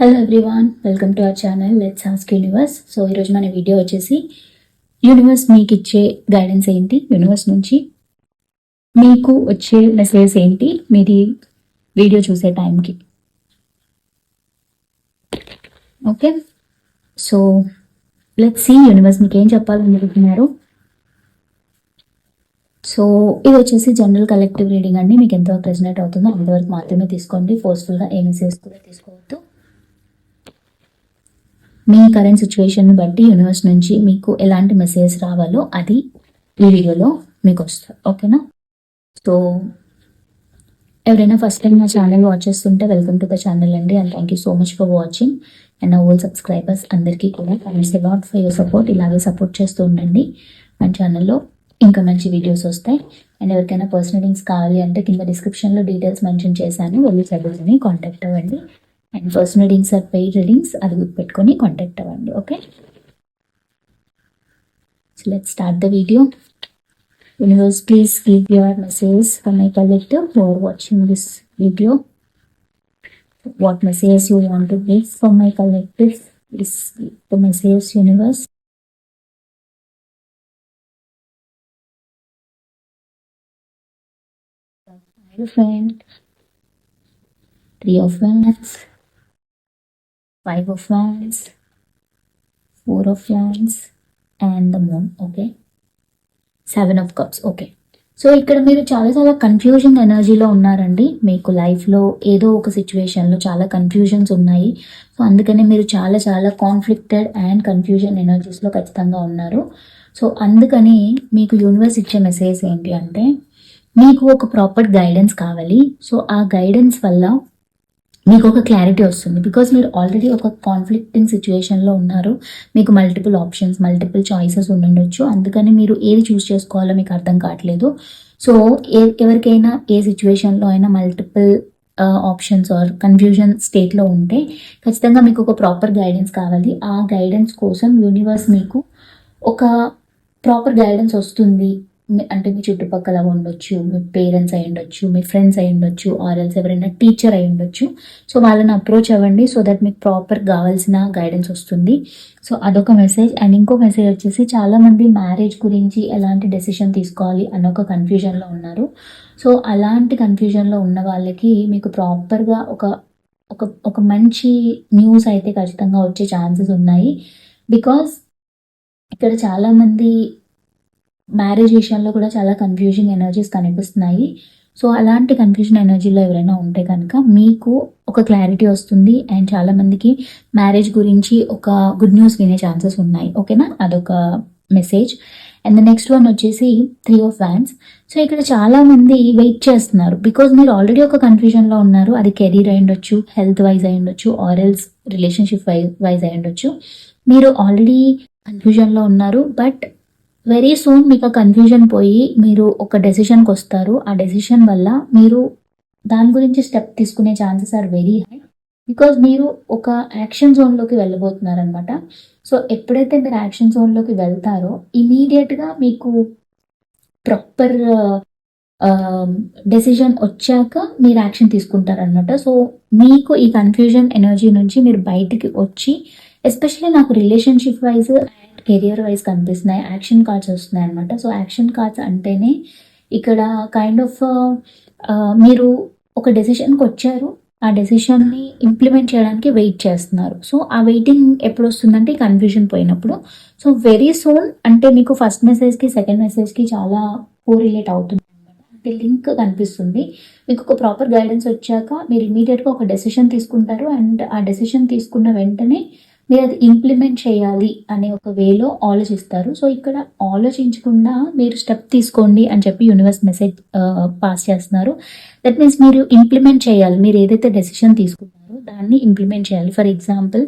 Hello everyone welcome to our channel let's ask universe so ఈరోజు మన video వచ్చేసి universe మీకు ఇచ్చే గైడెన్స్ ఏంటి? యూనివర్స్ నుంచి మీకు వచ్చే మెసేజ్ ఏంటి? మీది వీడియో చూసే టైంకి okay so let see universe మీకు ఏం చెప్పాలనుకుంటున్నారు? సో ఇది వచ్చేసి జనరల్ కలెక్టివ్ రీడింగ్ అండి. మీకు ఎంతవరకు రెసినేట్ అవుతుందో అంతవరకు మాత్రమే తీసుకోండి. ఫోర్స్ఫుల్గా ఏ మెసేజ్ కూడా తీసుకోవద్దు. మీ కరెంట్ సిచ్యువేషన్ బట్టి యూనివర్స్ నుంచి మీకు ఎలాంటి మెసేజ్ రావాలో అది ఈ వీడియోలో మీకు వస్తుంది. ఓకేనా సో ఎవరైనా ఫస్ట్ టైం నా ఛానల్ వాచ్ చేస్తుంటే వెల్కమ్ టు ద ఛానల్ అండి. And thank you so much for watching and all subscribers అందరికీ కూడా thanks a lot for your support ఇలాగే సపోర్ట్ చేస్తూ ఉండండి. మన ఛానల్లో ఇంకా మంచి వీడియోస్ వస్తాయి. అండ్ ఎవరికైనా పర్సనల్ లింక్స్ కావాలి అంటే కింద డిస్క్రిప్షన్లో డీటెయిల్స్ మెన్షన్ చేశాను. వెళ్ళి చదువుకొని కాంటాక్ట్ అవ్వండి. And personal readings or paid readings అది గుర్తుపెట్టుకొని కాంటాక్ట్ అవ్వండి okay so let start the video universe please give your message for my collective who are watching this video what message you want to give for my collective is the message universe Elephant, Three of Wands, five of Wands, four of Wands, and the moon okay seven of cups okay so ఇక్కడ మీరు చాలా చాలా confusion ఎనర్జీలో ఉన్నారండి. మీకు లైఫ్లో ఏదో ఒక సిచ్యువేషన్లో చాలా కన్ఫ్యూజన్స్ ఉన్నాయి. సో అందుకనే మీరు చాలా చాలా కాన్ఫ్లిక్టెడ్ అండ్ కన్ఫ్యూజన్ ఎనర్జీస్లో ఖచ్చితంగా ఉన్నారు. సో అందుకని మీకు యూనివర్స్ ఇచ్చే మెసేజ్ ఏంటి అంటే మీకు ఒక ప్రాపర్ గైడెన్స్ కావాలి. సో ఆ గైడెన్స్ వల్ల మీకు ఒక క్లారిటీ వస్తుంది. బికాజ్ మీరు ఆల్రెడీ ఒక కాన్ఫ్లిక్టింగ్ సిచ్యువేషన్లో ఉన్నారు. మీకు మల్టిపుల్ ఆప్షన్స్ మల్టిపుల్ చాయిసెస్ ఉండొచ్చు. అందుకని మీరు ఏది చూస్ చేసుకోవాలో మీకు అర్థం కావట్లేదు. సో ఏ ఎవరికైనా ఏ సిచ్యువేషన్లో అయినా మల్టిపుల్ ఆప్షన్స్ ఆర్ కన్ఫ్యూజన్ స్టేట్లో ఉంటే ఖచ్చితంగా మీకు ఒక ప్రాపర్ గైడెన్స్ కావాలి. ఆ గైడెన్స్ కోసం యూనివర్స్ మీకు ఒక ప్రాపర్ గైడెన్స్ వస్తుంది. అంటే మీ చుట్టుపక్కల ఉండొచ్చు మీ పేరెంట్స్ అయి ఉండొచ్చు మీ ఫ్రెండ్స్ అయి ఉండొచ్చు ఆర్ఎల్స్ ఎవరైనా టీచర్ అయి ఉండొచ్చు. సో వాళ్ళని అప్రోచ్ అవ్వండి సో దట్ మీకు ప్రాపర్ కావాల్సిన గైడెన్స్ వస్తుంది. సో అదొక మెసేజ్. అండ్ ఇంకో మెసేజ్ వచ్చేసి చాలామంది మ్యారేజ్ గురించి ఎలాంటి డెసిషన్ తీసుకోవాలి అన్న ఒక కన్ఫ్యూజన్లో ఉన్నారు. సో అలాంటి కన్ఫ్యూజన్లో ఉన్న వాళ్ళకి మీకు ప్రాపర్గా ఒక ఒక ఒక మంచి న్యూస్ అయితే ఖచ్చితంగా వచ్చే ఛాన్సెస్ ఉన్నాయి. బికాస్ ఇక్కడ చాలామంది మ్యారేజ్ విషయంలో కూడా చాలా కన్ఫ్యూజింగ్ ఎనర్జీస్ కనిపిస్తున్నాయి. సో అలాంటి కన్ఫ్యూజన్ ఎనర్జీలో ఎవరైనా ఉంటే కనుక మీకు ఒక క్లారిటీ వస్తుంది. అండ్ చాలామందికి మ్యారేజ్ గురించి ఒక గుడ్ న్యూస్ వినే ఛాన్సెస్ ఉన్నాయి. ఓకేనా అదొక message and the next one వచ్చేసి త్రీ ఆఫ్ వ్యాన్స్ సో ఇక్కడ చాలామంది వెయిట్ చేస్తున్నారు. బికాజ్ మీరు ఆల్రెడీ ఒక కన్ఫ్యూజన్లో ఉన్నారు. అది కెరీర్ అయి ఉండొచ్చు హెల్త్ వైజ్ అయి ఉండొచ్చు ఆర్ఎల్స్ రిలేషన్షిప్ వైజ్ వైజ్ అయి ఉండొచ్చు. మీరు ఆల్రెడీ కన్ఫ్యూజన్లో ఉన్నారు. బట్ వెరీ సూన్ మీకు కన్ఫ్యూజన్ పోయి మీరు ఒక డెసిషన్కి వస్తారు. ఆ డెసిషన్ వల్ల మీరు దాని గురించి స్టెప్ తీసుకునే chances are very high because మీరు ఒక యాక్షన్ జోన్లోకి వెళ్ళబోతున్నారు అనమాట సో ఎప్పుడైతే మీరు యాక్షన్ జోన్లోకి వెళ్తారో ఇమీడియట్గా మీకు ప్రాపర్ డెసిషన్ um, వచ్చాక మీరు యాక్షన్ తీసుకుంటారనమాట సో మీకు ఈ కన్ఫ్యూజన్ ఎనర్జీ నుంచి మీరు బయటికి వచ్చి ఎస్పెషల్లీ నాకు రిలేషన్షిప్ వైజ్ కెరియర్ వైజ్ కనిపిస్తున్నాయి యాక్షన్ కార్డ్స్ వస్తున్నాయి అనమాట సో యాక్షన్ కార్డ్స్ అంటేనే ఇక్కడ కైండ్ ఆఫ్ మీరు ఒక డెసిషన్కి వచ్చారు ఆ డెసిషన్ని ఇంప్లిమెంట్ చేయడానికి వెయిట్ చేస్తున్నారు. సో ఆ వెయిటింగ్ ఎప్పుడు వస్తుందంటే కన్ఫ్యూజన్ పోయినప్పుడు. సో వెరీ సూన్ అంటే మీకు ఫస్ట్ మెసేజ్కి సెకండ్ మెసేజ్కి చాలా కోరిలేట్ అవుతుంది. అనమాట అంటే లింక్ కనిపిస్తుంది. మీకు ఒక ప్రాపర్ గైడెన్స్ వచ్చాక మీరు ఇమీడియట్గా ఒక డెసిషన్ తీసుకుంటారు. అండ్ ఆ డెసిషన్ తీసుకున్న వెంటనే మీరు అది ఇంప్లిమెంట్ చేయాలి అనే ఒక వేలో ఆలోచిస్తారు. సో ఇక్కడ ఆలోచించకుండా మీరు స్టెప్ తీసుకోండి అని చెప్పి యూనివర్స్ మెసేజ్ పాస్ చేస్తున్నారు. దట్ మీన్స్ మీరు ఇంప్లిమెంట్ చేయాలి. మీరు ఏదైతే డెసిషన్ తీసుకున్నారో దాన్ని ఇంప్లిమెంట్ చేయాలి. ఫర్ ఎగ్జాంపుల్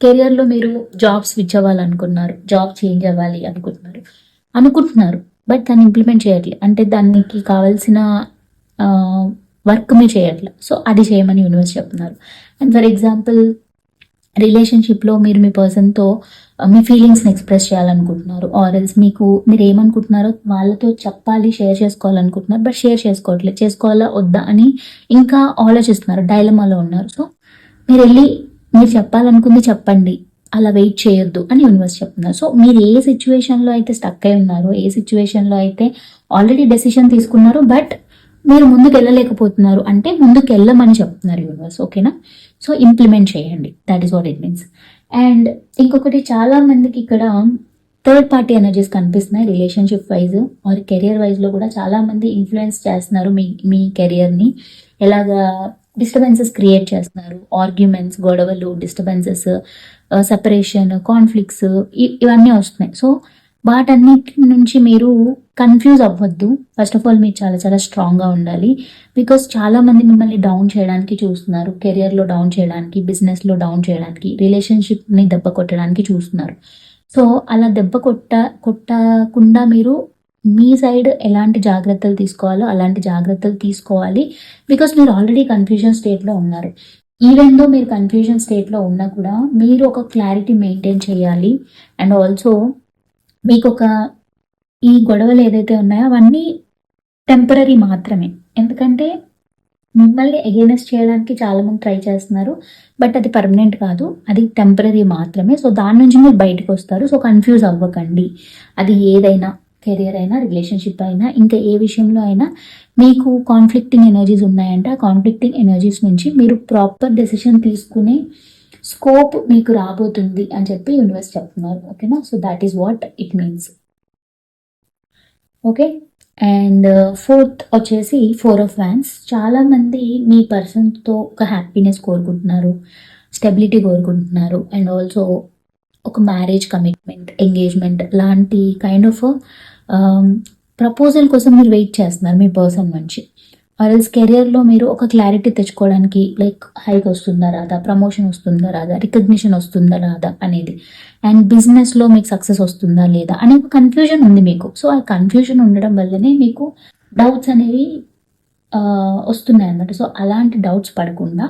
కెరియర్లో మీరు జాబ్ స్విచ్ అవ్వాలనుకున్నారు. జాబ్ చేంజ్ అవ్వాలి అనుకుంటున్నారు. అనుకుంటున్నారు బట్ దాన్ని ఇంప్లిమెంట్ చేయట్లేదు అంటే దానికి కావాల్సిన వర్క్ మీరు చేయట్లేదు సో అది చేయమని యూనివర్స్ చెప్తున్నారు. అండ్ ఫర్ ఎగ్జాంపుల్ రిలేషన్షిప్లో మీరు మీ పర్సన్తో మీ ఫీలింగ్స్ని ఎక్స్ప్రెస్ చేయాలనుకుంటున్నారు. ఆర్ఎల్స్ మీకు మీరు ఏమనుకుంటున్నారో వాళ్ళతో చెప్పాలి షేర్ చేసుకోవాలనుకుంటున్నారు. బట్ షేర్ చేసుకోవట్లేదు చేసుకోవాలా వద్దా అని ఇంకా ఆలోచిస్తున్నారు డైలమాలో ఉన్నారు. సో మీరు వెళ్ళి మీరు చెప్పాలనుకుంది చెప్పండి. అలా వెయిట్ చేయొద్దు అని యూనివర్స్ చెప్తున్నారు. సో మీరు ఏ సిచ్యువేషన్లో అయితే స్టక్ అయి ఉన్నారో ఏ సిచ్యువేషన్లో అయితే ఆల్రెడీ డెసిషన్ తీసుకున్నారో బట్ మీరు ముందుకు వెళ్ళలేకపోతున్నారు అంటే ముందుకు వెళ్ళమని చెప్తున్నారు యూనివర్స్. ఓకేనా సో ఇంప్లిమెంట్ చేయండి. That is what it means and ఇంకొకటి చాలా మందికి ఇక్కడ థర్డ్ పార్టీ ఎనర్జీస్ కనిపిస్తున్నాయి రిలేషన్షిప్ వైజ్ ఆర్ కెరియర్ వైజ్లో కూడా చాలా మంది ఇన్ఫ్లుయెన్స్ చేస్తున్నారు మీ మీ కెరియర్ని ఎలాగా డిస్టర్బెన్సెస్ క్రియేట్ చేస్తున్నారు ఆర్గ్యుమెంట్స్ గొడవలు డిస్టర్బెన్సెస్ సపరేషన్ కాన్ఫ్లిక్ట్స్ ఇవన్నీ వస్తున్నాయి. సో వాటన్నిటి నుంచి మీరు కన్ఫ్యూజ్ అవ్వద్దు. ఫస్ట్ ఆఫ్ ఆల్ మీరు చాలా చాలా స్ట్రాంగ్గా ఉండాలి. బికాస్ చాలామంది మిమ్మల్ని డౌన్ చేయడానికి చూస్తున్నారు. కెరియర్లో డౌన్ చేయడానికి బిజినెస్లో డౌన్ చేయడానికి రిలేషన్షిప్ని దెబ్బ కొట్టడానికి చూస్తున్నారు. సో అలా దెబ్బ కొట్ట కొట్టకుండా మీరు మీ సైడ్ ఎలాంటి జాగ్రత్తలు తీసుకోవాలో అలాంటి జాగ్రత్తలు తీసుకోవాలి. బికాస్ మీరు ఆల్రెడీ కన్ఫ్యూజన్ స్టేట్లో ఉన్నారు. ఈవెన్ దో మీరు కన్ఫ్యూజన్ స్టేట్లో ఉన్నా కూడా మీరు ఒక క్లారిటీ మెయింటైన్ చేయాలి. అండ్ ఆల్సో మీకు ఒక ఈ గొడవలు ఏదైతే ఉన్నాయో అవన్నీ టెంపరీ మాత్రమే. ఎందుకంటే మిమ్మల్ని అగేనెస్ట్ చేయడానికి చాలామంది ట్రై చేస్తున్నారు బట్ అది పర్మనెంట్ కాదు. అది టెంపరీ మాత్రమే. సో దాని నుంచి మీరు బయటకు వస్తారు. సో కన్ఫ్యూజ్ అవ్వకండి. అది ఏదైనా కెరియర్ అయినా రిలేషన్షిప్ అయినా ఇంకా ఏ విషయంలో అయినా మీకు కాన్ఫ్లిక్టింగ్ ఎనర్జీస్ ఉన్నాయంటే ఆ కాన్ఫ్లిక్టింగ్ ఎనర్జీస్ నుంచి మీరు ప్రాపర్ డెసిషన్ తీసుకునే స్కోప్ మీకు రాబోతుంది అని చెప్పి యూనివర్స్ చెప్తున్నారు. ఓకేనా so that is what it means okay and fourth వచ్చేసి ఫోర్ ఆఫ్ వ్యాన్స్ చాలామంది మీ పర్సన్తో ఒక హ్యాపీనెస్ కోరుకుంటున్నారు స్టెబిలిటీ కోరుకుంటున్నారు అండ్ ఆల్సో ఒక మ్యారేజ్ కమిట్మెంట్ ఎంగేజ్మెంట్ లాంటి కైండ్ ఆఫ్ ప్రపోజల్ కోసం మీరు వెయిట్ చేస్తున్నారు మీ పర్సన్ నుంచి. ఆర్ఎల్స్ కెరియర్లో మీరు ఒక క్లారిటీ తెచ్చుకోవడానికి లైక్ హైక్ వస్తుందా రాదా? ప్రమోషన్ వస్తుందా రాదా? రికగ్నిషన్ వస్తుందా రాదా అనేది. అండ్ బిజినెస్లో మీకు సక్సెస్ వస్తుందా లేదా అనే ఒక కన్ఫ్యూజన్ ఉంది మీకు. సో ఆ కన్ఫ్యూజన్ ఉండడం వల్లనే మీకు డౌట్స్ అనేవి వస్తున్నాయి అన్నమాట సో అలాంటి డౌట్స్ పడకుండా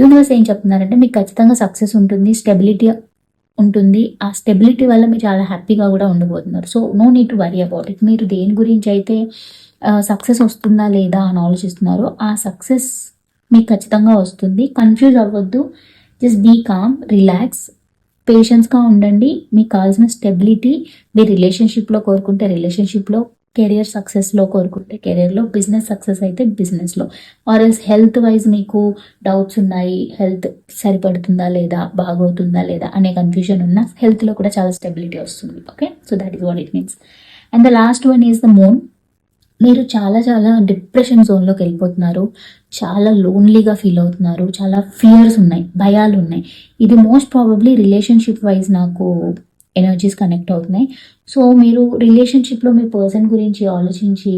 యూనివర్స్ ఏం చెప్తున్నారంటే మీకు ఖచ్చితంగా సక్సెస్ ఉంటుంది స్టెబిలిటీ ఉంటుంది. ఆ స్టెబిలిటీ వల్ల మీరు చాలా హ్యాపీగా కూడా ఉండబోతున్నారు. So no need to worry about it. మీరు దేని గురించి అయితే సక్సెస్ వస్తుందా లేదా అని ఆలోచిస్తున్నారు. ఆ సక్సెస్ మీకు ఖచ్చితంగా వస్తుంది. కన్ఫ్యూజ్ అవ్వద్దు. జస్ట్ బీ కామ్ రిలాక్స్ పేషెన్స్గా ఉండండి. మీకు కావాల్సిన స్టెబిలిటీ మీ రిలేషన్షిప్లో కోరుకుంటే రిలేషన్షిప్లో కెరియర్ సక్సెస్లో కోరుకుంటే కెరియర్లో బిజినెస్ సక్సెస్ అయితే బిజినెస్లో ఆర్ ఎల్స్ హెల్త్ వైజ్ మీకు డౌట్స్ ఉన్నాయి. హెల్త్ సరిపడుతుందా లేదా బాగవుతుందా లేదా అనే కన్ఫ్యూజన్ ఉన్న హెల్త్లో కూడా చాలా స్టెబిలిటీ వస్తుంది. Okay so that is what it means and the last one is the moon మీరు చాలా చాలా డిప్రెషన్ జోన్లోకి వెళ్ళిపోతున్నారు. చాలా లోన్లీగా ఫీల్ అవుతున్నారు. చాలా ఫియర్స్ ఉన్నాయి భయాలు ఉన్నాయి. ఇది మోస్ట్ ప్రాబబ్లీ రిలేషన్షిప్ వైజ్ నాకు ఎనర్జీస్ కనెక్ట్ అవుతున్నాయి. సో మీరు రిలేషన్షిప్లో మీ పర్సన్ గురించి ఆలోచించి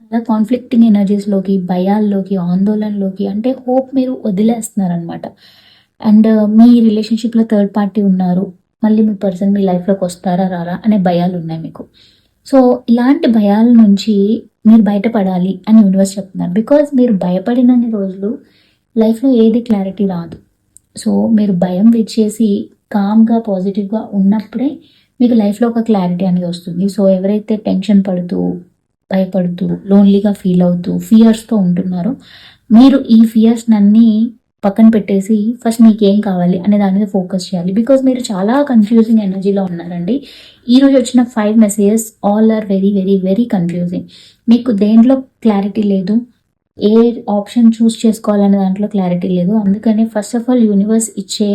చాలా కాన్ఫ్లిక్టింగ్ ఎనర్జీస్లోకి భయాల్లోకి ఆందోళనలోకి అంటే హోప్ మీరు వదిలేస్తున్నారనమాట అండ్ మీ రిలేషన్షిప్లో థర్డ్ పార్టీ ఉన్నారు. మళ్ళీ మీ పర్సన్ మీ లైఫ్లోకి వస్తారా రారా అనే భయాలు ఉన్నాయి మీకు. సో ఇలాంటి భయాల నుంచి మీరు బయటపడాలి అని యూనివర్స్ చెప్తున్నారు. బికాజ్ మీరు భయపడినన్ని రోజులు లైఫ్లో ఏది క్లారిటీ రాదు. సో మీరు భయం విచ్చేసి కామ్గా పాజిటివ్గా ఉన్నప్పుడే మీకు లైఫ్లో ఒక క్లారిటీ అనేది వస్తుంది. సో ఎవరైతే టెన్షన్ పడుతూ భయపడుతూ లోన్లీగా ఫీల్ అవుతూ ఫియర్స్తో ఉంటున్నారో మీరు ఈ ఫియర్స్ నన్ని పక్కన పెట్టేసి ఫస్ట్ మీకు ఏం కావాలి అనే దాని మీద ఫోకస్ చేయాలి. బికాస్ మీరు చాలా కన్ఫ్యూజింగ్ ఎనర్జీలో ఉన్నారండి. ఈరోజు వచ్చిన five messages all are very very very confusing మీకు దేంట్లో క్లారిటీ లేదు? ఏ ఆప్షన్ చూస్ చేసుకోవాలనే దాంట్లో క్లారిటీ లేదు. అందుకని ఫస్ట్ ఆఫ్ ఆల్ యూనివర్స్ ఇచ్చే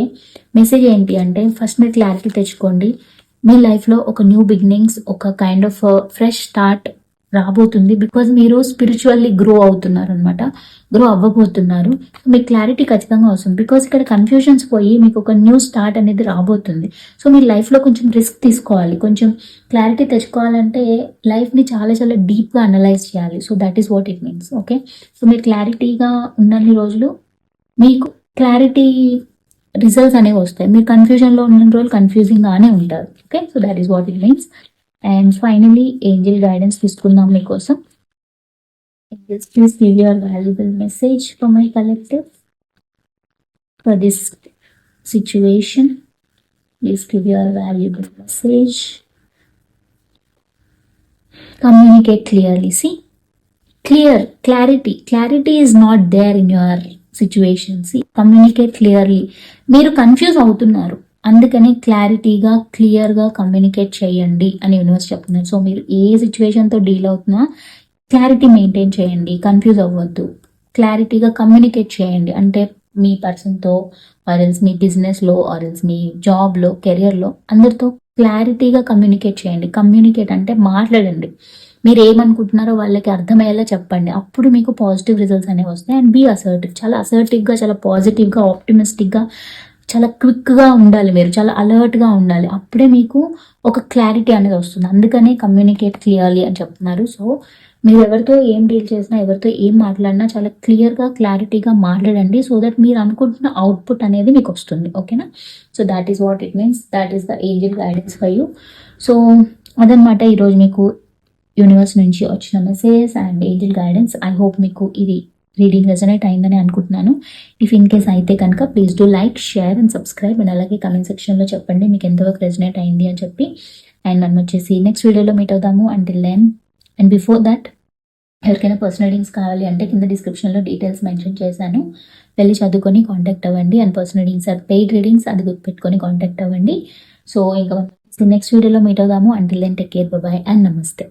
మెసేజ్ ఏంటి అంటే ఫస్ట్ మీరు క్లారిటీ తెచ్చుకోండి. మీ లైఫ్లో ఒక న్యూ బిగినింగ్స్ ఒక కైండ్ ఆఫ్ ఫ్రెష్ స్టార్ట్ రాబోతుంది బికాజ్ మీరు స్పిరిచువల్లీ గ్రో అవుతున్నారు అనమాట గ్రో అవ్వబోతున్నారు మీకు క్లారిటీ ఖచ్చితంగా వస్తుంది. బికాజ్ ఇక్కడ కన్ఫ్యూజన్స్ పోయి మీకు ఒక న్యూ స్టార్ట్ అనేది రాబోతుంది. సో మీ లైఫ్లో కొంచెం రిస్క్ తీసుకోవాలి. కొంచెం క్లారిటీ తెచ్చుకోవాలంటే లైఫ్ని చాలా చాలా డీప్గా అనలైజ్ చేయాలి. So that is what it means okay so మీరు క్లారిటీగా ఉన్నన్ని రోజులు మీకు క్లారిటీ రిజల్ట్స్ అనేవి వస్తాయి. మీరు కన్ఫ్యూజన్లో ఉన్న రోజులు కన్ఫ్యూజింగ్గానే ఉంటారు. Okay so that is what it means and finally angel guidance తీసుకుందాం మీకోసం. Angels please leave message for my collective for this situation valuable message communicate clearly see clear clarity clarity is not there in your situation see communicate clearly మీరు confuse అవుతున్నారు. అందుకని క్లారిటీగా క్లియర్గా communicate చేయండి అని universe చెప్తున్నారు. సో మీరు ఏ సిచ్యువేషన్తో డీల్ అవుతున్నా క్లారిటీ మెయింటైన్ చేయండి కన్ఫ్యూజ్ అవ్వద్దు. క్లారిటీగా కమ్యూనికేట్ చేయండి. అంటే మీ పర్సన్తో ఆర్ఎల్స్ మీ బిజినెస్లో ఆర్ఎల్స్ మీ జాబ్లో కెరియర్లో అందరితో క్లారిటీగా కమ్యూనికేట్ చేయండి. కమ్యూనికేట్ అంటే మాట్లాడండి. మీరు ఏమనుకుంటున్నారో వాళ్ళకి అర్థమయ్యేలా చెప్పండి. అప్పుడు మీకు పాజిటివ్ రిజల్ట్స్ అనేవి వస్తాయి. అండ్ బీ అసర్టివ్ చాలా అసర్టివ్గా చాలా పాజిటివ్గా ఆప్టిమిస్టిక్గా చాలా క్విక్గా ఉండాలి మీరు చాలా అలర్ట్గా ఉండాలి. అప్పుడే మీకు ఒక క్లారిటీ అనేది వస్తుంది. అందుకనే కమ్యూనికేట్ చేయాలి అని చెప్తున్నారు. సో మీరు ఎవరితో ఏం డీల్ చేసినా ఎవరితో ఏం మాట్లాడినా చాలా క్లియర్గా క్లారిటీగా మాట్లాడండి. సో దట్ మీరు అనుకుంటున్న అవుట్పుట్ అనేది మీకు వస్తుంది. ఓకేనా? So that is what it means that is the angel guidance for you so అదనమాట ఈరోజు మీకు యూనివర్స్ నుంచి వచ్చిన message and angel guidance I hope మీకు ఇది రీడింగ్ రెజనేట్ అయిందని అనుకుంటున్నాను. ఇఫ్ ఇన్ కేస్ అయితే కనుక please do like share and subscribe and అలాగే కమెంట్ సెక్షన్లో చెప్పండి మీకు ఎంతవరకు రెజనేట్ అయింది అని చెప్పి. అండ్ నన్ను వచ్చేసి నెక్స్ట్ వీడియోలో మీట్ అవుదాము. Until then and before that ఎవరికైనా పర్సనల్ రీడింగ్స్ కావాలి అంటే కింద డిస్క్రిప్షన్లో డీటెయిల్స్ మెన్షన్ చేశాను. వెళ్ళి చదువుకొని కాంటాక్ట్ అవ్వండి. And personal readings or paid readings అది గుర్తుపెట్టుకొని కాంటాక్ట్ అవ్వండి. సో ఇంకా నెక్స్ట్ వీడియోలో మీట్ అవుదాము. Until then take care bye and నమస్తే